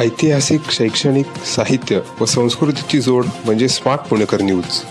ऐतिहासिक शैक्षणिक साहित्य व संस्कृतीची जोड म्हणजे स्मार्ट पुणेकर न्यूज.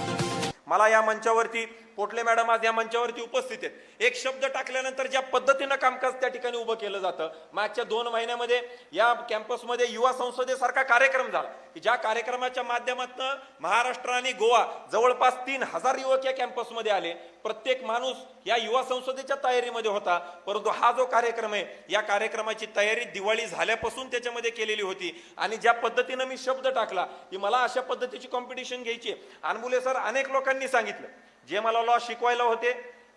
मला या मंचावरती पोटले मॅडम आज या मंचावरती उपस्थित आहेत. एक शब्द टाकल्यानंतर ज्या पद्धतीनं कामकाज त्या ठिकाणी उभं केलं जातं मागच्या दोन महिन्यामध्ये या कॅम्पसमध्ये युवा संसदेसारखा कार्यक्रम झाला. की ज्या कार्यक्रमाच्या माध्यमातून महाराष्ट्र आणि गोवा जवळपास तीन हजार युवक या कॅम्पसमध्ये आले. प्रत्येक माणूस या युवा संसदेच्या तयारीमध्ये होता परंतु हा जो कार्यक्रम आहे या कार्यक्रमाची तयारी दिवाळी झाल्यापासून त्याच्यामध्ये केलेली होती. आणि ज्या पद्धतीनं मी शब्द टाकला की मला अशा पद्धतीची कॉम्पिटिशन घ्यायची आहे. अनबुले सर अनेक लोकांनी सांगितलं जे मला लॉ शिकवायला होते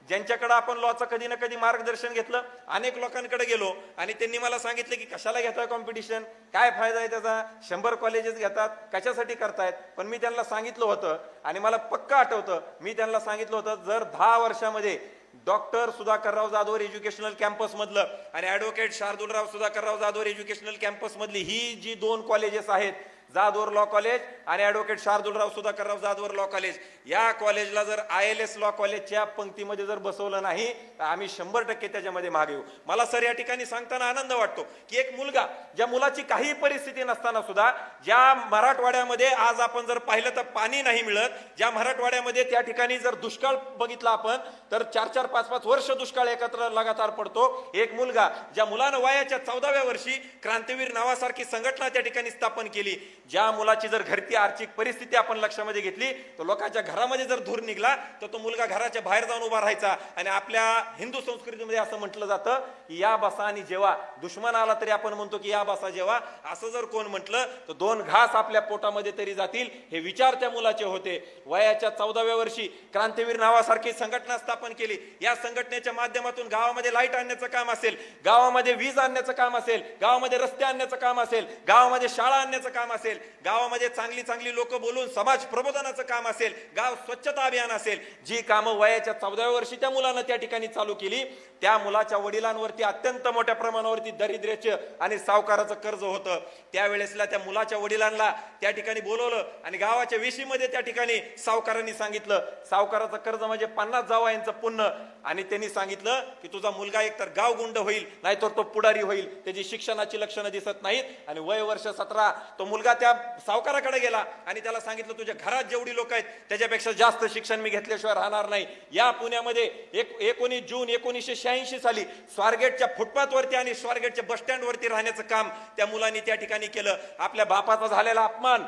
ज्यांच्याकडे आपण लॉचं कधी ना कधी मार्गदर्शन घेतलं अनेक लोकांकडे गेलो आणि त्यांनी मला सांगितलं की कशाला घेताय कॉम्पिटिशन काय फायदा आहे त्याचा? शंभर कॉलेजेस घेतात कशासाठी करतायत? पण मी त्यांना सांगितलं होतं आणि मला पक्का आठवतं मी त्यांना सांगितलं होतं जर दहा वर्षामध्ये doctor Sudhakarrao Jadhavar educational campus मधलं आणि advocate Shardulrao Sudhakarrao Jadhavar educational campus मधली ही जी दोन कॉलेजेस आहेत जाधवर लॉ कॉलेज आणि advocate Shardulrao Sudhakarrao Jadhavar law college. या कॉलेजला जर आय एल एस लॉ कॉलेजच्या पंक्तीमध्ये जर बसवलं नाही तर आम्ही शंभर टक्के त्याच्यामध्ये मागे येऊ. मला सर या ठिकाणी सांगताना आनंद वाटतो की एक मुलगा ज्या मुलाची काही परिस्थिती नसताना सुद्धा ज्या मराठवाड्यामध्ये आज आपण जर पाहिलं तर पाणी नाही मिळत ज्या मराठवाड्यामध्ये त्या ठिकाणी जर दुष्काळ बघितला आपण तर चार चार पाच पाच वर्ष दुष्काळ एकत्र लगातार पडतो. एक मुलगा ज्या मुलानं वयाच्या चौदाव्या वर्षी क्रांतीवीर नावासारखी संघटना त्या ठिकाणी स्थापन केली ज्या मुलाची जर घरती आर्थिक परिस्थिती आपण लक्षामध्ये घेतली तर लोकांच्या घरामध्ये जर धूर निघला तर तो मुलगा घराच्या बाहेर जाऊन उभा राहायचा. आणि आपल्या हिंदू संस्कृतीमध्ये असं म्हटलं जातं की या बसा आणि जेव्हा दुश्मन आला तरी आपण म्हणतो की या बसा जेव्हा असं जर कोण म्हटलं तर दोन घास आपल्या पोटामध्ये तरी जातील. हे विचार त्या मुलाचे होते. वयाच्या चौदाव्या वर्षी क्रांतीवीर नावासारखी संघटना स्थापन केली. या संघटनेच्या माध्यमातून गावामध्ये लाइट आणण्याचं काम असेल गावामध्ये वीज आणण्याचं काम असेल गावामध्ये रस्ते आणण्याचं काम असेल गावामध्ये शाळा आणण्याचं काम असेल गावामध्ये चांगली चांगली लोक बोलून समाज प्रबोधनाचं काम असेल गाव स्वच्छता अभियान असेल जी कामं वयाच्या चौदाव्या वर्षी त्या मुलानं त्या ठिकाणी चालू केली त्या मुलाच्या वडिलांवरती अत्यंत मोठ्या प्रमाणावरती दरिद्र्याचं आणि सावकाराचं कर्ज होतं. त्यावेळेसला त्या मुलाच्या वडिलांना त्या ठिकाणी बोलवलं आणि गावाच्या वेशीमध्ये त्या ठिकाणी सावकारांनी सांगितलं. सावकाराचं कर्ज म्हणजे पन्नास जावयांचं पुण्य. आणि त्यांनी सांगितलं की तुझा मुलगा एकतर गाव गुंड होईल नाहीतर तो पुढारी होईल. त्याची शिक्षणाची लक्षणं दिसत नाहीत. आणि वय वर्ष सतरा तो मुलगा त्या सावकाराकडे गेला आणि त्याला सांगितलं तुझ्या घरात जेवढी लोक आहेत त्याच्यापेक्षा जास्त शिक्षण मी घेतल्याशिवाय राहणार नाही. या पुण्यामध्ये एक एकोणीस जून एकोणीसशे शहाऐंशी साली स्वारगेटच्या फुटपाथवरती आणि स्वारगेटच्या बसस्टँडवरती राहण्याचं काम त्या मुलांनी त्या ठिकाणी केलं. आपल्या बापाचा झालेला अपमान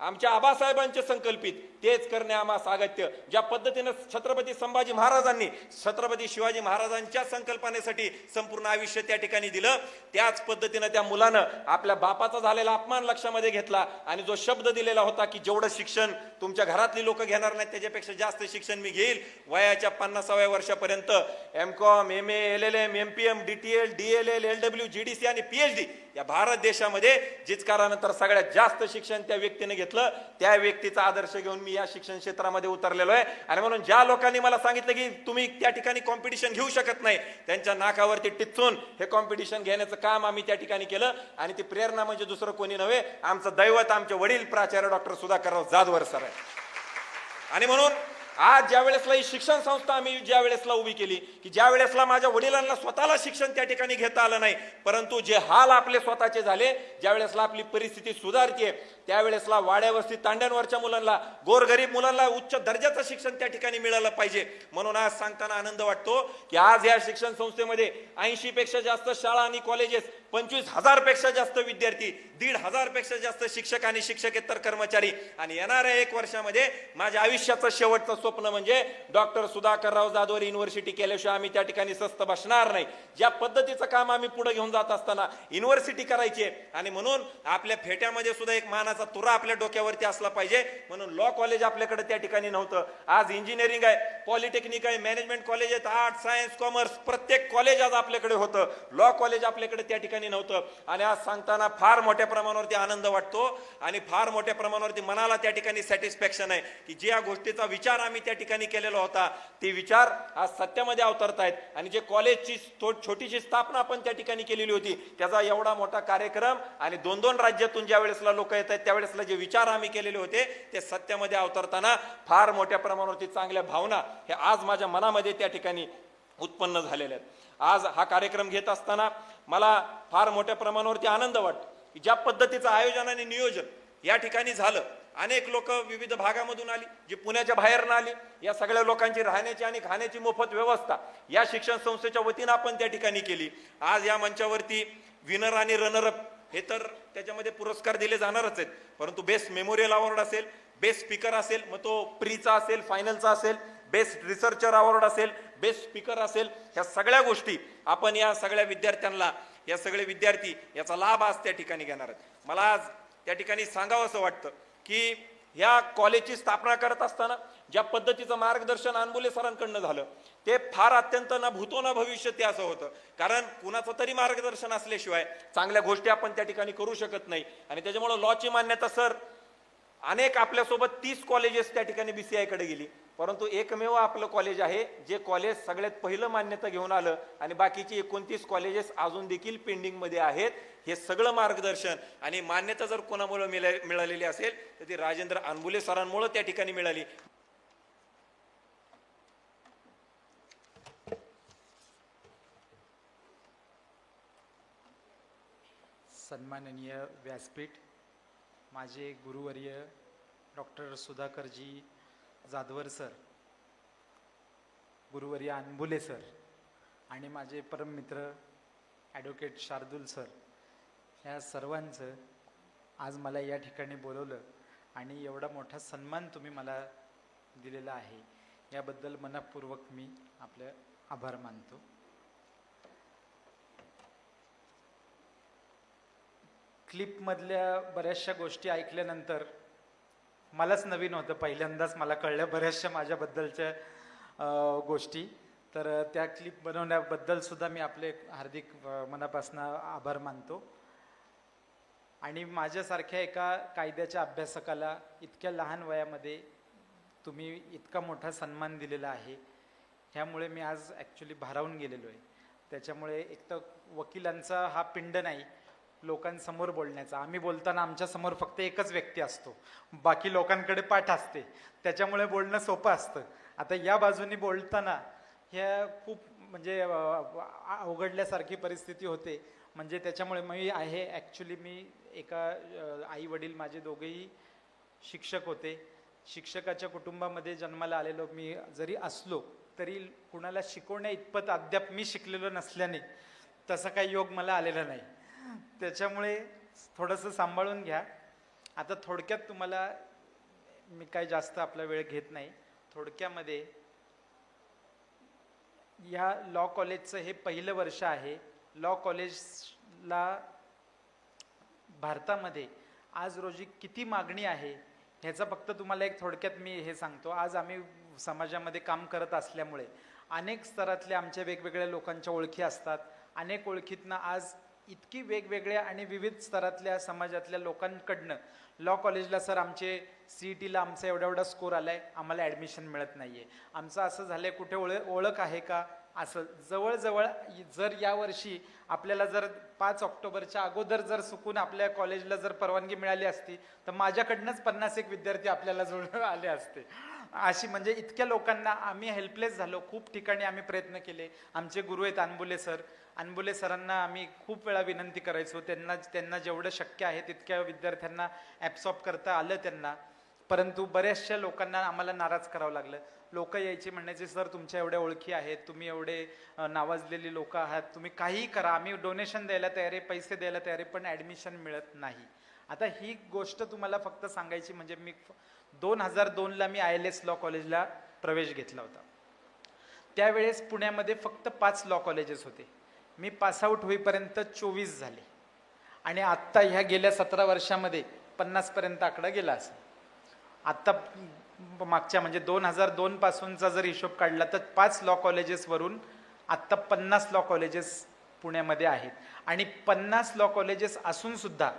आमच्या आबासाहेबांचे संकल्पित. तेच करणे आम्हा सागत्य ज्या पद्धतीनं छत्रपती संभाजी महाराजांनी छत्रपती शिवाजी महाराजांच्या संकल्पनेसाठी संपूर्ण आयुष्य त्या ठिकाणी दिलं त्याच पद्धतीनं त्या मुलानं आपल्या बापाचा झालेला अपमान लक्षामध्ये घेतला आणि जो शब्द दिलेला होता की जेवढं शिक्षण तुमच्या घरातली लोक घेणार नाहीत त्याच्यापेक्षा जास्त शिक्षण मी घेईल वयाच्या पन्नासाव्या वर्षापर्यंत M com M L L M M P M D T L D L L L W G D C आणि पी एच डी या भारत देशामध्ये जिचकारानंतर सगळ्यात जास्त शिक्षण त्या व्यक्तीने घेतलं. त्या व्यक्तीचा आदर्श घेऊन मी या शिक्षण क्षेत्रामध्ये उतरलेलो आहे. आणि म्हणून ज्या लोकांनी मला सांगितलं की तुम्ही त्या ठिकाणी कॉम्पिटिशन घेऊ शकत नाही त्यांच्या नाकावरती टिचून हे कॉम्पिटिशन घेण्याचं काम आम्ही त्या ठिकाणी केलं. आणि ती प्रेरणा म्हणजे दुसरं कोणी नव्हे आमचं दैवत आमचे वडील प्राचार्य डॉक्टर सुधाकरराव जाधवर सर आहे आणि म्हणून आज ज्या वेळेसला ही शिक्षण संस्था आम्ही ज्या वेळेसला उभी केली की ज्या वेळेसला माझ्या वडिलांना स्वतःला शिक्षण त्या ठिकाणी घेता आलं नाही परंतु जे हाल आपले स्वतःचे झाले ज्या वेळेसला आपली परिस्थिती सुधारते त्यावेळेसला वाड्यावस्ती तांड्यांवरच्या मुलांना गोरगरीब मुलांना उच्च दर्जाचं शिक्षण त्या ठिकाणी मिळालं पाहिजे. म्हणून आज सांगताना आनंद वाटतो की आज या शिक्षण संस्थेमध्ये ऐंशी पेक्षा जास्त शाळा आणि कॉलेजेस पंचवीस हजारपेक्षा जास्त विद्यार्थी दीड हजारपेक्षा जास्त शिक्षक आणि शिक्षकेतर कर्मचारी. आणि येणाऱ्या एक वर्षामध्ये माझ्या आयुष्याचं शेवटचं स्वप्न म्हणजे डॉक्टर सुधाकरराव जाधवर युनिव्हर्सिटी केल्याशिवाय आम्ही त्या ठिकाणी स्वस्त बसणार नाही. ज्या पद्धतीचं काम आम्ही पुढे घेऊन जात असताना युनिव्हर्सिटी करायची आहे. आणि म्हणून आपल्या फेट्यामध्ये सुद्धा एक मानाचा तुरा आपल्या डोक्यावरती असला पाहिजे. म्हणून लॉ कॉलेज आपल्याकडे त्या ठिकाणी नव्हतं. आज इंजिनिअरिंग आहे पॉलिटेक्निक आहे मॅनेजमेंट कॉलेज आहेत आर्ट सायन्स कॉमर्स प्रत्येक कॉलेज आज आपल्याकडे होतं. लॉ कॉलेज आपल्याकडे त्या ठिकाणी नव्हतं. आणि आज सांगताना फार मोठ्या प्रमाणावरती आनंद वाटतो आणि फार मोठ्या प्रमाणावरती मनाला त्या ठिकाणी सॅटिस्फॅक्शन आहे की ज्या गोष्टीचा विचार आम्ही त्या ठिकाणी केलेला होता ते विचार आज सत्यामध्ये अवतरतायत आणि जे कॉलेजची छोटीशी स्थापना आपण त्या ठिकाणी केलेली होती त्याचा एवढा मोठा कार्यक्रम आणि दोन दोन राज्यातून ज्या वेळेसला लोक येत आहेत त्यावेळेसला जे विचार आम्ही केलेले होते ते सत्यामध्ये अवतरताना फार मोठ्या प्रमाणावरती चांगल्या भावना हे आज माझ्या मनामध्ये त्या ठिकाणी उत्पन्न झालेल्या आहेत. आज हा कार्यक्रम घेत असताना मला फार मोठ्या प्रमाणावरती आनंद वाटतो की ज्या पद्धतीचं आयोजन आणि नियोजन या ठिकाणी झालं अनेक लोक विविध भागामधून आली जी पुण्याच्या बाहेरनं आली या सगळ्या लोकांची राहण्याची आणि खाण्याची मोफत व्यवस्था या शिक्षण संस्थेच्या वतीनं आपण त्या ठिकाणी केली. आज या मंचावरती विनर आणि रनरअप हे तर त्याच्यामध्ये पुरस्कार दिले जाणारच आहेत. परंतु बेस्ट मेमोरियल अवॉर्ड असेल बेस्ट स्पीकर असेल मग तो प्रीचा असेल फायनलचा असेल बेस्ट रिसर्चर अवॉर्ड असेल बेस्ट स्पीकर असेल ह्या सगळ्या गोष्टी आपण या सगळ्या विद्यार्थ्यांना या सगळे विद्यार्थी याचा लाभ आज त्या ठिकाणी घेणार आहेत. मला आज त्या ठिकाणी सांगावं असं वाटतं की ह्या कॉलेजची स्थापना करत असताना ज्या पद्धतीचं मार्गदर्शन अनबुले सरांकडनं झालं ते फार अत्यंत ना भूतो ना भविष्य ते असं होतं. कारण कुणाचं तरी मार्गदर्शन असल्याशिवाय चांगल्या गोष्टी आपण त्या ठिकाणी करू शकत नाही. आणि त्याच्यामुळं लॉची मान्यता सर अनेक आपल्यासोबत तीस कॉलेजेस त्या ठिकाणी बी सी आयकडे गेली. परंतु एकमेव आपलं कॉलेज आहे जे कॉलेज सगळ्यात पहिलं मान्यता घेऊन आलं आणि बाकीची एकोणतीस कॉलेजेस अजून देखील पेंडिंगमध्ये आहेत. हे सगळं मार्गदर्शन आणि मान्यता जर कोणामुळे मिळालेली असेल तर ती राजेंद्र अनबुले सरांमुळे त्या ठिकाणी मिळाली. सन्माननीय व्यासपीठ माझे गुरुवर्य डॉक्टर सुधाकरजी जाधवर सर गुरुवर्य अनबुले सर आणि माझे परममित्र ॲडव्होकेट शार्दूल सर ह्या सर्वांचं आज मला या ठिकाणी बोलवलं आणि एवढा मोठा सन्मान तुम्ही मला दिलेला आहे. याबद्दल मनपूर्वक मी आपलं आभार मानतो. क्लिपमधल्या बऱ्याचशा गोष्टी ऐकल्यानंतर मलाच नवीन होतं. पहिल्यांदाच मला कळल्या बऱ्याचशा माझ्याबद्दलच्या गोष्टी. तर त्या क्लिप बनवण्याबद्दल सुद्धा मी आपले हार्दिक मनापासून आभार मानतो. आणि माझ्यासारख्या एका कायद्याच्या अभ्यासकाला इतक्या लहान वयामध्ये तुम्ही इतका मोठा सन्मान दिलेला आहे ह्यामुळे मी आज ॲक्च्युली भारावून गेलेलो आहे त्याच्यामुळे एक तर वकिलांचा हा पिंड नाही लोकांसमोर बोलण्याचा. आम्ही बोलताना आमच्यासमोर फक्त एकच व्यक्ती असतो. बाकी लोकांकडे पाठ असते. त्याच्यामुळे बोलणं सोपं असतं. आता या बाजूनी बोलताना ह्या खूप म्हणजे अवघडल्यासारखी परिस्थिती होते. म्हणजे त्याच्यामुळे मी आहे ॲक्च्युली मी एका आई वडील माझे दोघेही शिक्षक होते. शिक्षकाच्या कुटुंबामध्ये जन्माला आलेलो मी जरी असलो तरी कुणाला शिकवण्या इतपत अद्याप मी शिकलेलो नसल्याने तसा काही योग मला आलेला नाही. त्याच्यामुळे थोडंसं सांभाळून घ्या. आता थोडक्यात तुम्हाला मी काही जास्त आपला वेळ घेत नाही. थोडक्यामध्ये या लॉ कॉलेजचं हे पहिलं वर्ष आहे. लॉ कॉलेजला भारतामध्ये आज रोजी किती मागणी आहे ह्याचा फक्त तुम्हाला एक थोडक्यात मी हे सांगतो. आज आम्ही समाजामध्ये काम करत असल्यामुळे अनेक स्तरातल्या आमच्या वेगवेगळ्या लोकांच्या ओळखी असतात. अनेक ओळखीतनं आज इतकी वेगवेगळ्या आणि विविध स्तरातल्या समाजातल्या लोकांकडनं लॉ कॉलेजला सर आमचे सी ई टीला आमचा एवढा एवढा स्कोर आलाय आम्हाला ॲडमिशन मिळत नाहीये. आमचं असं झालंय कुठे ओळ ओळख आहे का? असं जवळजवळ जर यावर्षी आपल्याला जर पाच ऑक्टोबरच्या अगोदर जर चुकून आपल्या कॉलेजला जर परवानगी मिळाली असती तर माझ्याकडनंच पन्नास एक विद्यार्थी आपल्याला जुळून आले असते. अशी म्हणजे इतक्या लोकांना आम्ही हेल्पलेस झालो. खूप ठिकाणी आम्ही प्रयत्न केले. आमचे गुरु आहेत अनबुले सर. अनबुले सरांना आम्ही खूप वेळा विनंती करायचो. त्यांना त्यांना जेवढं शक्य आहे तितक्या विद्यार्थ्यांना ॲब्सॉर्ब करता आलं त्यांना. परंतु बऱ्याचशा लोकांना आम्हाला नाराज करावं लागलं. लोक यायचे म्हणायचे सर तुमच्या एवढ्या ओळखी आहेत. तुम्ही एवढे नावाजलेली लोक आहात. तुम्ही काहीही करा. आम्ही डोनेशन द्यायला तयार आहे पैसे द्यायला तयार आहे पण ॲडमिशन मिळत नाही. आता ही गोष्ट तुम्हाला फक्त सांगायची म्हणजे मी दोन हजार दोनला मी आय एल एस लॉ कॉलेजला प्रवेश घेतला होता. त्यावेळेस पुण्यामध्ये फक्त पाच लॉ कॉलेजेस होते. मी पासआउट होईपर्यंत चोवीस झाले. आणि आत्ता ह्या गेल्या सतरा वर्षामध्ये पन्नासपर्यंत आकडा गेला असेल. आत्ता मागच्या म्हणजे दोन हजार दोनपासूनचा जर हिशोब काढला तर पाच लॉ कॉलेजेसवरून आत्ता पन्नास लॉ कॉलेजेस पुण्यामध्ये आहेत. आणि पन्नास लॉ कॉलेजेस असूनसुद्धा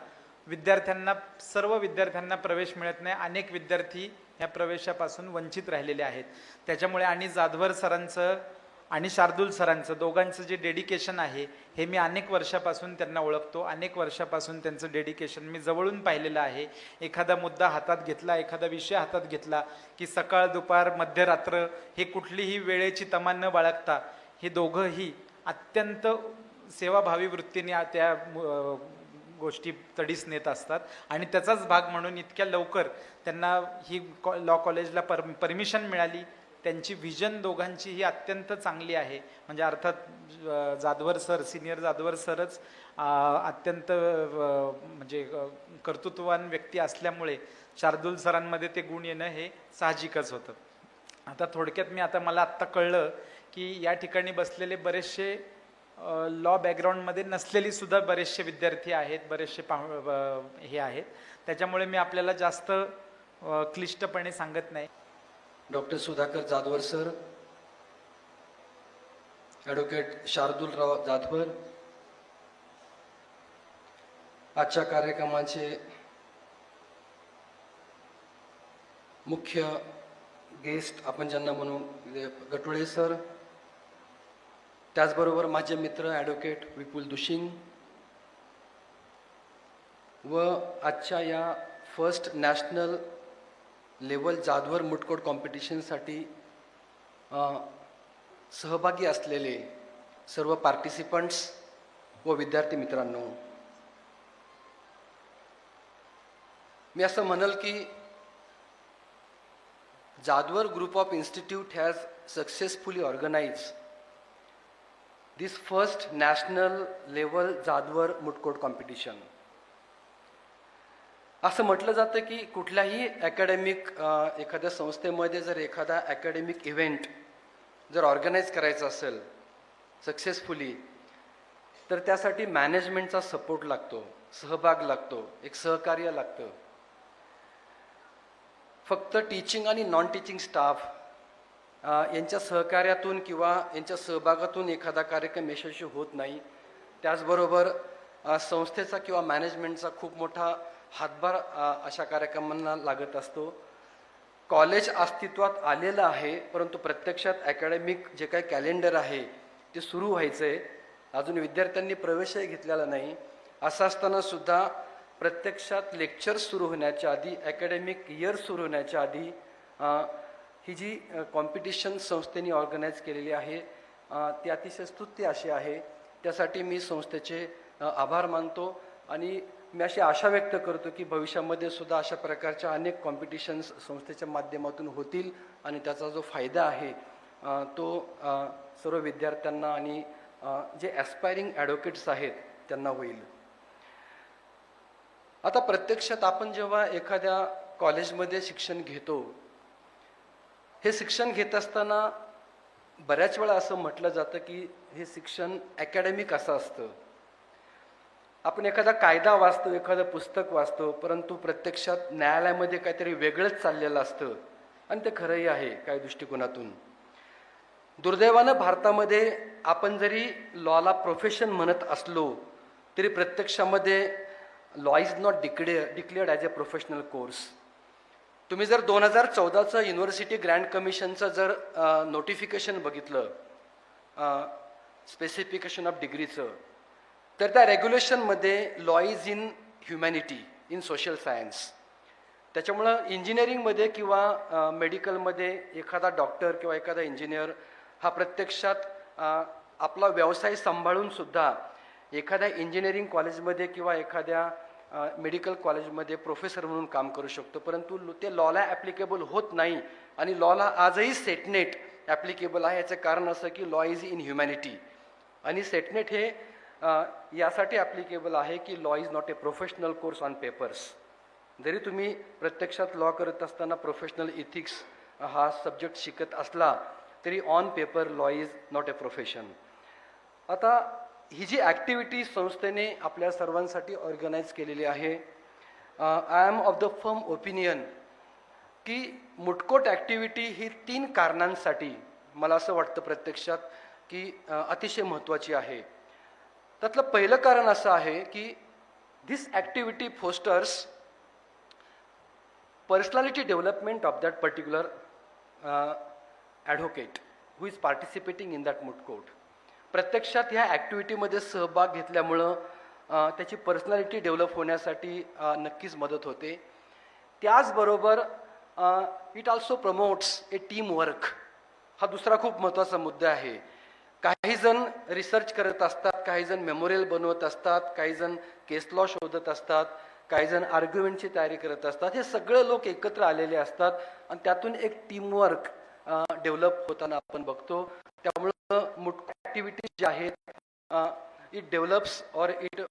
विद्यार्थ्यांना सर्व विद्यार्थ्यांना प्रवेश मिळत नाही. अनेक विद्यार्थी ह्या प्रवेशापासून वंचित राहिलेले आहेत. त्याच्यामुळे आणि जाधवर सरांचं आणि शार्दूल सरांचं दोघांचं जे डेडिकेशन आहे हे मी अनेक वर्षापासून त्यांना ओळखतो. अनेक वर्षापासून त्यांचं डेडिकेशन मी जवळून पाहिलेलं आहे. एखादा मुद्दा हातात घेतला एखादा विषय हातात घेतला की सकाळ दुपार मध्यरात्र हे कुठलीही वेळेची तमा न बाळगता हे दोघंही अत्यंत सेवाभावी वृत्तीने त्या गोष्टी तडीस नेत असतात. आणि त्याचाच भाग म्हणून इतक्या लवकर त्यांना ही लॉ कॉलेजला पर परमिशन मिळाली. त्यांची व्हिजन दोघांची ही अत्यंत चांगली आहे. म्हणजे अर्थात जाधवर सर सिनियर जाधवर सरच अत्यंत म्हणजे कर्तृत्ववान व्यक्ती असल्यामुळे शार्दूल सरांमध्ये ते गुण येणं हे साहजिकच होतं. आता थोडक्यात मी आता मला आत्ता कळलं की या ठिकाणी बसलेले बरेचसे लॉ बॅकग्राऊंडमध्ये नसलेली सुद्धा बरेचसे विद्यार्थी आहेत बरेचसे पा हे आहेत. त्याच्यामुळे मी आपल्याला जास्त क्लिष्टपणे सांगत नाही. Doctor Sudhakar Jadhavar sir advocate Shardulrao Jadhavar आजच्या कार्यक्रमाचे मुख्य गेस्ट आपण ज्यांना म्हणू गटोळे सर त्याचबरोबर माझे मित्र ॲडव्होकेट विपुल दुशिंग व आजच्या या first national level Jadhavar moot court कॉम्पिटिशनसाठी सहभागी असलेले सर्व पार्टिसिपंट्स व विद्यार्थी मित्रांनो मी असं म्हणल की Jadhavar group of institute has successfully organise this first national level Jadhavar moot court competition असं म्हटलं जातं की कुठल्याही अकॅडमिक एखाद्या संस्थेमध्ये जर एखादा अकॅडमिक इव्हेंट जर ऑर्गनाईज करायचा असेल सक्सेसफुली तर त्यासाठी मॅनेजमेंटचा सपोर्ट लागतो सहभाग लागतो एक सहकार्य लागतं. फक्त टीचिंग आणि नॉन टीचिंग स्टाफ यांच्या सहकार्यातून किंवा यांच्या सहभागातून एखादा कार्यक्रम यशस्वी होत नाही. त्याचबरोबर संस्थेचा किंवा मॅनेजमेंटचा खूप मोठा हातभार अशा कार्यक्रमांना लागत असतो. कॉलेज अस्तित्वात आलेलं आहे परंतु प्रत्यक्षात अकॅडमिक जे काही कॅलेंडर आहे ते सुरू व्हायचं आहे अजून विद्यार्थ्यांनी प्रवेशही घेतलेला नाही. असं असताना सुद्धा प्रत्यक्षात लेक्चर्स सुरू होण्याच्या आधी अकॅडमिक इयर सुरू होण्याच्या आधी ही जी कॉम्पिटिशन संस्थेने ऑर्गनाईज केलेली आहे ती अतिशय स्तुत्य अशी आहे. त्यासाठी मी संस्थेचे आभार मानतो आणि मी अशी आशा व्यक्त करतो की भविष्यामध्ये सुद्धा अशा प्रकारच्या अनेक कॉम्पिटिशन्स संस्थेच्या माध्यमातून होतील आणि त्याचा जो फायदा आहे तो सर्व विद्यार्थ्यांना आणि जे ॲस्पायरिंग ॲडव्होकेट्स आहेत त्यांना होईल. आता प्रत्यक्षात आपण जेव्हा एखाद्या कॉलेजमध्ये शिक्षण घेतो हे शिक्षण घेत असताना बऱ्याच वेळा असं म्हटलं जातं की हे शिक्षण अकॅडमिक असं असतं. आपण एखादा कायदा वाचतो एखादं पुस्तक वाचतो परंतु प्रत्यक्षात न्यायालयामध्ये काहीतरी वेगळंच चाललेलं असतं. आणि ते खरंही आहे काही दृष्टिकोनातून. दुर्दैवानं भारतामध्ये आपण जरी लॉला प्रोफेशन म्हणत असलो तरी प्रत्यक्षामध्ये law is not declare declared as a professional course तुम्ही जर दोन हजार चौदाचं युनिव्हर्सिटी ग्रँड कमिशनचं जर नोटिफिकेशन बघितलं स्पेसिफिकेशन ऑफ डिग्रीचं तर त्या रेग्युलेशनमध्ये law is in humanity in social science त्याच्यामुळं इंजिनिअरिंगमध्ये किंवा मेडिकलमध्ये एखादा डॉक्टर किंवा एखादा इंजिनियर हा प्रत्यक्षात आपला व्यवसाय सांभाळून सुद्धा एखाद्या इंजिनिअरिंग कॉलेजमध्ये किंवा एखाद्या मेडिकल कॉलेजमध्ये प्रोफेसर म्हणून काम करू शकतो. परंतु ते लॉला ॲप्लिकेबल होत नाही आणि लॉला आजही सेटनेट ॲप्लिकेबल आहे. याचं कारण असं की लॉ इज इन ह्युमॅनिटी आणि सेटनेट हे यासाठी ॲप्लिकेबल आहे की law is not a professional course on papers जरी तुम्ही प्रत्यक्षात लॉ करत असताना प्रोफेशनल इथिक्स हा सब्जेक्ट शिकत असला तरी on paper law is not a profession आता ही जी ॲक्टिव्हिटी संस्थेने आपल्या सर्वांसाठी ऑर्गनाईज केलेली आहे I am of the firm opinion की मुटकोट ॲक्टिव्हिटी ही तीन कारणांसाठी मला असं वाटतं प्रत्यक्षात की अतिशय महत्त्वाची आहे. त्यातलं पहिलं कारण असं आहे की this activity fosters personality development of that particular advocate who is participating in that moot court प्रत्यक्षात ह्या ॲक्टिव्हिटीमध्ये सहभाग घेतल्यामुळं त्याची पर्सनॅलिटी डेव्हलप होण्यासाठी नक्कीच मदत होते. त्याचबरोबर it also promotes a team work हा दुसरा खूप महत्त्वाचा मुद्दा आहे. काही जण रिसर्च करत असतात काही जण मेमोरियल बनवत असतात काही जण केस लॉ शोधत असतात काही जण आर्ग्युमेंटची तयारी करत असतात. हे सगळे लोक एकत्र आलेले असतात आणि त्यातून एक टीमवर्क डेव्हलप होताना आपण बघतो. त्यामुळं मुटको ॲक्टिव्हिटीज ज्या आहेत it develops or it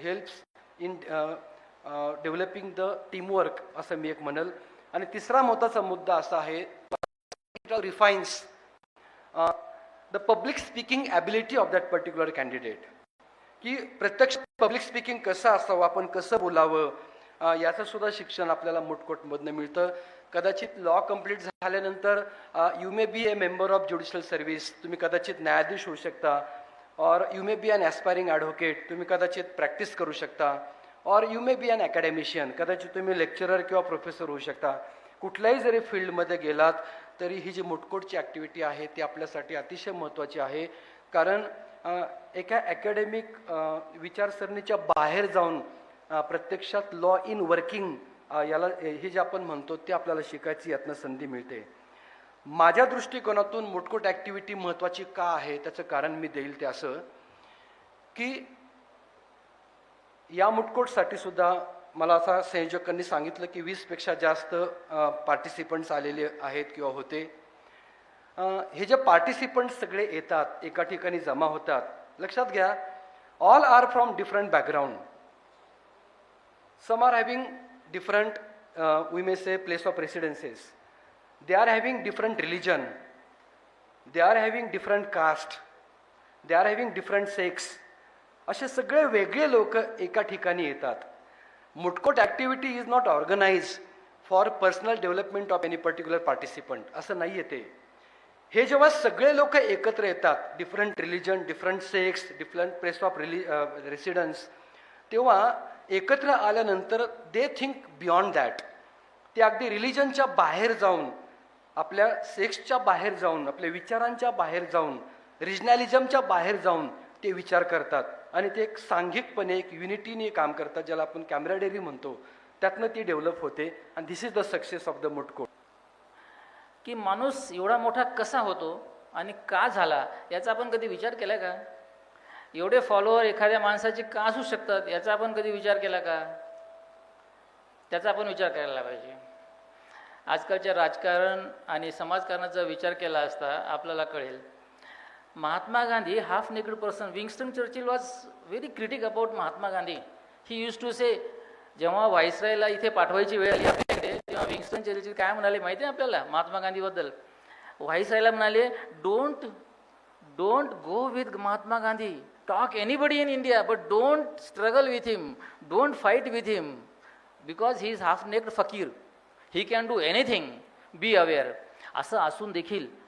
helps in developing the teamwork असं मी एक म्हणेल. आणि तिसरा महत्त्वाचा मुद्दा असा आहे refines the public speaking ability of that particular candidate की प्रत्यक्ष पब्लिक स्पीकिंग कसं असावं आपण कसं बोलावं याचं सुद्धा शिक्षण आपल्याला मुटकोटमधनं मिळतं. कदाचित लॉ कंप्लीट झाल्यानंतर you may be a member of judicial service तुम्ही कदाचित न्यायाधीश होऊ शकता. Or you may be an aspiring advocate तुम्ही कदाचित प्रॅक्टिस करू शकता. ऑर यू मे बी अन अकॅडमिशियन कदाचित तुम्ही लेक्चरर किंवा प्रोफेसर होऊ शकता. कुठल्याही जरी फील्डमध्ये गेलात तरी ही जी मुटकोटची ॲक्टिव्हिटी आहे ती आपल्यासाठी अतिशय महत्त्वाची आहे. कारण एका अकॅडमिक विचारसरणीच्या बाहेर जाऊन प्रत्यक्षात लॉ इन वर्किंग याला हे जे आपण म्हणतो ते आपल्याला शिकायची यातनं संधी मिळते. माझ्या दृष्टिकोनातून मुटकोट ॲक्टिव्हिटी महत्त्वाची का आहे? त्याचं कारण मी देईल ते असं की या मुटकोटसाठी सुद्धा मला असा संयोजकांनी सांगितलं की वीसपेक्षा जास्त पार्टिसिपंट्स आलेले आहेत किंवा होते. हे जे पार्टिसिपंट्स सगळे येतात एका ठिकाणी जमा होतात लक्षात घ्या all are from different background some are having different uh, we may say place of residences. They are having different religion. They are having different caste. They are having different sex असे सगळे वेगळे लोक एका ठिकाणी येतात. Moot court activity is not organise for personal development of any particular participant असं नाही येते हे जेव्हा सगळे लोक एकत्र येतात different religion different sex different place of really residence तेव्हा एकत्र आल्यानंतर दे थिंक बियॉन्ड दॅट ते अगदी रिलिजनच्या बाहेर जाऊन आपल्या सेक्सच्या बाहेर जाऊन आपल्या विचारांच्या बाहेर जाऊन रिजनॅलिझमच्या बाहेर जाऊन ते विचार करतात. आणि ते एक सांघिकपणे एक युनिटीने काम करतात ज्याला आपण कॅमेराडेरी म्हणतो. त्यातनं ती डेव्हलप होते. आणि this is the success of the moot court की माणूस एवढा मोठा कसा होतो आणि का झाला याचा आपण कधी विचार केला का? एवढे फॉलोअर एखाद्या माणसाचे का असू शकतात? याचा आपण कधी विचार केला का? त्याचा आपण विचार करायला पाहिजे. आजकालच्या राजकारण आणि समाजकारणाचा विचार केला असता आपल्याला कळेल. Mahatma Gandhi half naked person Winston Churchill was very critic about Mahatma Gandhi. He use to say जेव्हा व्हायसरायला इथे पाठवायची वेळ आली आपल्याकडे तेव्हा विंगस्टन चर्चिल काय म्हणाले माहिती आहे आपल्याला? महात्मा गांधीबद्दल. व्हायसरायला म्हणाले don't don't go with Mahatma Gandhi. Talk anybody in India but don't struggle with him don't fight with him because he is half naked fakir he can do anything be aware असं असून देखील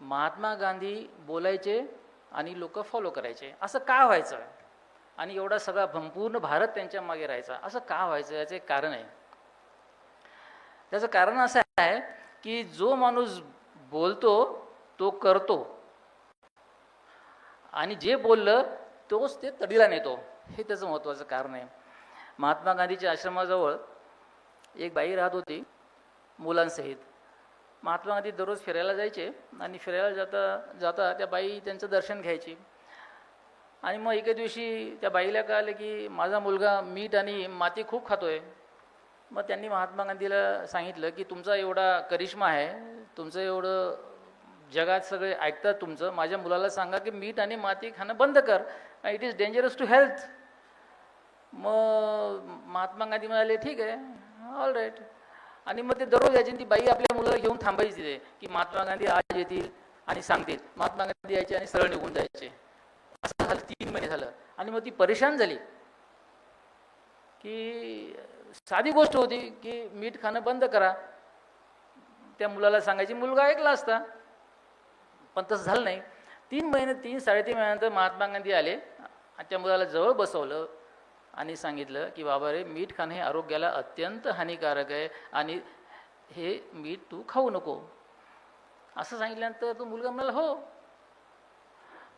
महात्मा गांधी बोलायचे आणि लोक follow करायचे. असं का व्हायचं? आणि एवढा सगळा संपूर्ण भारत त्यांच्या मागे राहायचा. असं का व्हायचं? याचं एक कारण आहे. त्याचं कारण असं आहे की जो माणूस बोलतो तो करतो. आणि जे बोललं तोच ते तडीला नेतो. हे त्याचं महत्त्वाचं कारण आहे. महात्मा गांधीच्या आश्रमाजवळ एक बाई राहत होती मुलांसहित. महात्मा गांधी दररोज फिरायला जायचे आणि फिरायला जाता जाता त्या बाई त्यांचं दर्शन घ्यायची. आणि मग एके दिवशी त्या बाईला कळालं की माझा मुलगा मीठ आणि माती खूप खातोय. मग त्यांनी महात्मा गांधीला सांगितलं की तुमचा एवढा करिश्मा आहे तुमचं एवढं जगात सगळे ऐकतात तुमचं. माझ्या मुलाला सांगा की मीठ आणि माती खाणं बंद कर. It is dangerous to health मग महात्मा गांधी म्हणाले ठीक आहे ऑल राईट आणि मग ते दररोज यायचे आणि ती बाई आपल्या मुलाला घेऊन थांबायची तिथे की महात्मा गांधी आज येतील आणि सांगतील. महात्मा गांधी यायचे आणि सरळ निघून जायचे. असं झालं तीन महिने झालं. आणि मग ती परेशान झाली की साधी गोष्ट होती की मीठ खाणं बंद करा. त्या मुलाला सांगायची मुलगा ऐकला असता. पण तसं झालं नाही. तीन महिने तीन साडेतीन महिन्यानंतर महात्मा गांधी आले. त्या मुलाला जवळ बसवलं आणि सांगितलं की बाबा रे मीठ खाणं हे आरोग्याला अत्यंत हानिकारक आहे आणि हे मीठ तू खाऊ नको. असं सांगितल्यानंतर तो मुलगा म्हणाला हो.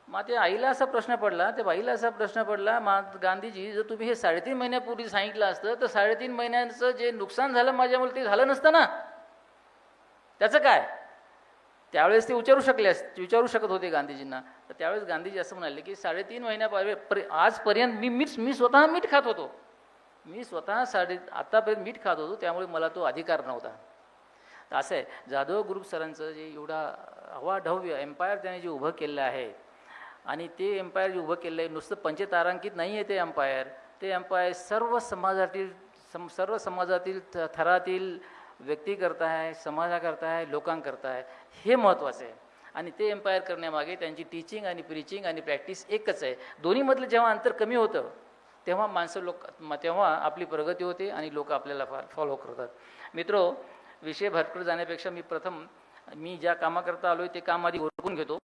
मग त्या आईला असा प्रश्न पडला त्या बाईला असा प्रश्न पडला मा गांधीजी जर तुम्ही हे साडेतीन महिन्यापूर्वी सांगितलं असतं तर साडेतीन महिन्यांचं जे नुकसान झालं माझ्यामुळे ते झालं नसतं ना. त्याचं काय? त्यावेळेस ते विचारू शकले अस विचारू शकत होते गांधीजींना. तर त्यावेळेस गांधीजी असं म्हणाले की साडेतीन महिन्यापर्यंत आजपर्यंत मी मीठ मी स्वतः मीठ खात होतो. मी स्वतः साडे आत्तापर्यंत मीठ खात होतो त्यामुळे मला तो अधिकार नव्हता. तर असं आहे. जाधव ग्रुप सरांचं जे एवढा हवाढव्य एम्पायर त्याने जे उभं केलेलं आहे आणि ते एम्पायर जे उभं केलेलं आहे नुसतं पंचतारांकित नाही आहे ते एम्पायर ते एम्पायर सर्व समाजातील सम सर्व समाजातील थ- थरातील व्यक्ती करता आहे समाजाकरता आहे लोकांकरता आहे हे महत्त्वाचं आहे. आणि ते एम्पायर करण्यामागे त्यांची टीचिंग आणि प्रिचिंग आणि प्रॅक्टिस एकच आहे. दोन्हीमधलं जेव्हा अंतर कमी होतं तेव्हा माणसं लोक तेव्हा आपली प्रगती होते आणि लोक आपल्याला फॉ फॉलो करतात. मित्रो विषय भरपूर जाण्यापेक्षा मी प्रथम मी ज्या कामाकरता आलो आहे ते काम आधी ओळखून घेतो.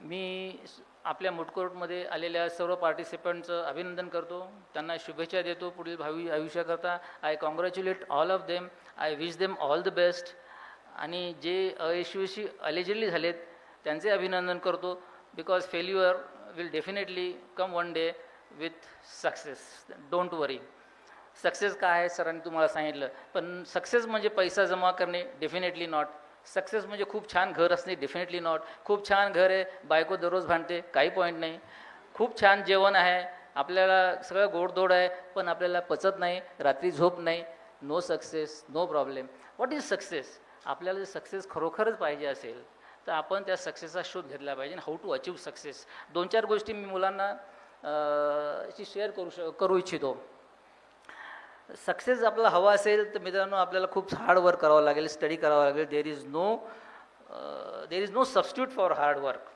मी आपल्या मुटकोर्टमध्ये आलेल्या सर्व पार्टिसिपंटचं अभिनंदन करतो. त्यांना शुभेच्छा देतो पुढील भावी आयुष्याकरता I congratulate all of them I wish them all the best आणि जे अयशस्वी अलिजिडली झालेत त्यांचे अभिनंदन करतो. Because failure will definitely come one day with success don't worry success काय आहे सरांनी तुम्हाला सांगितलं. पण सक्सेस म्हणजे पैसा जमा करणे डेफिनेटली नॉट सक्सेस म्हणजे खूप छान घर असणे डेफिनेटली नॉट खूप छान घर आहे बायको दररोज भांडते काही पॉईंट नाही. खूप छान जेवण आहे आपल्याला सगळं गोडधोड आहे पण आपल्याला पचत नाही रात्री झोप नाही. No success no problem what is success आपल्याला जर सक्सेस खरोखरच पाहिजे असेल तर आपण त्या सक्सेसचा शोध घेतला पाहिजे हाऊ टू अचीव सक्सेस दोन चार गोष्टी मी मुलांना ची शेअर करू श करू इच्छितो. सक्सेस आपला हवा असेल तर मित्रांनो आपल्याला खूप हार्ड वर्क करावं लागेल स्टडी करावं लागेल. There is no there is no substitute for hard work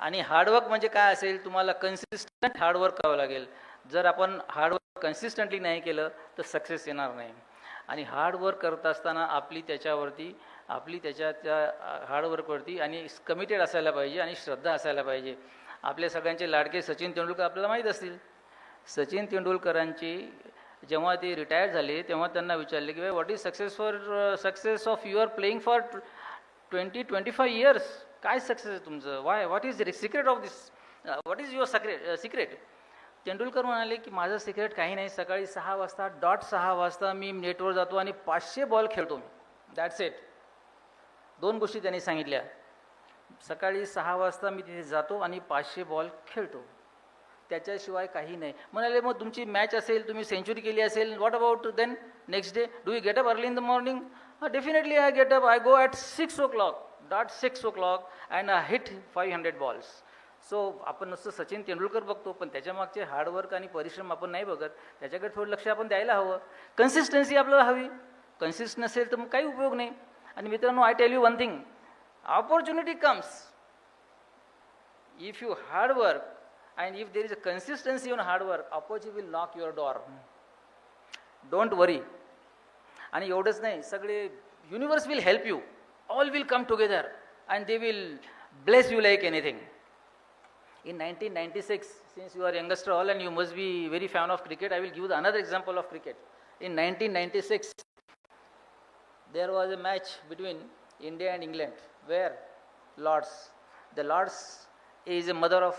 आणि हार्डवर्क म्हणजे काय असेल तुम्हाला कन्सिस्टंट हार्डवर्क करावं लागेल. जर आपण हार्डवर्क कन्सिस्टंटली नाही केलं तर सक्सेस येणार नाही. आणि हार्डवर्क करत असताना आपली त्याच्यावरती आपली त्याच्या त्या uh, हार्डवर्कवरती आणि कमिटेड असायला पाहिजे आणि श्रद्धा असायला पाहिजे. आपल्या सगळ्यांचे लाडके सचिन तेंडुलकर आपल्याला माहीत असतील. सचिन तेंडुलकरांची जेव्हा ते रिटायर झाले तेव्हा त्यांना विचारले की what is success for success of your playing for twenty twenty five years काय सक्सेस आहे तुमचं? Why what is secret of this what is your secret secret Tendulkar म्हणाले की माझं सिक्रेट काही नाही. सकाळी सहा वाजता डॉट सहा वाजता मी नेटवर जातो आणि पाचशे बॉल खेळतो मी. दॅट्स इट दोन गोष्टी त्यांनी सांगितल्या. सकाळी सहा वाजता मी तिथे जातो आणि पाचशे बॉल खेळतो. त्याच्याशिवाय काही नाही. म्हणाले मग तुमची मॅच असेल तुम्ही सेंचुरी केली असेल what about then next day do you get up early in the morning definitely I get up I go at six o'clock dot six o'clock and I hit five hundred balls so आपण नुसतं सचिन तेंडुलकर बघतो पण त्याच्यामागचे hard work आणि परिश्रम आपण नाही बघत. त्याच्याकडे थोडं लक्ष आपण द्यायला हवं. कन्सिस्टन्सी आपल्याला हवी. कन्सिस्ट नसेल तर मग काही उपयोग नाही. आणि मित्रांनो I tell you one thing opportunity comes if you hard work and if there is a consistency on hard work opportunity will knock your door don't worry आणि एवढंच नाही सगळे universe will help you all will come together and they will bless you like anything in 1996 since you are youngster all and you must be very fan of cricket i will give you another example of cricket in 1996 there was a match between India and England where Lords, the Lords is a mother of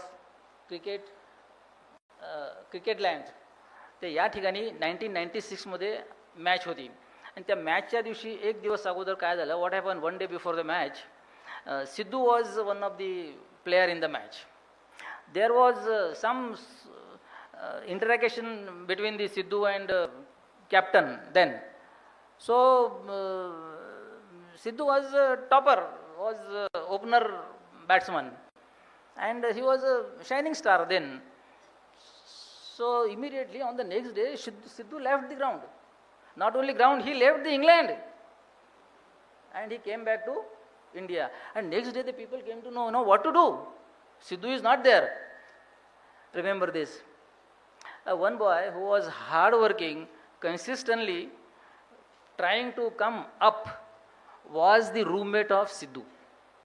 cricket cricket land. ते या ठिकाणी nineteen ninety सिक्समध्ये match होती. आणि त्या मॅचच्या दिवशी एक दिवस अगोदर काय झालं what happen one day before the match Sidhu was one of the player in the match there was some interaction between the Sidhu and captain then so Sidhu was topper was opener batsman and he was a shining star then. So immediately on the next day, Sidhu left the ground. Not only ground, he left the England, and he came back to India. And next day, the people came to know, know what to do. Sidhu is not there. Remember this. Uh, one boy who was hardworking, consistently trying to come up was the roommate of Sidhu.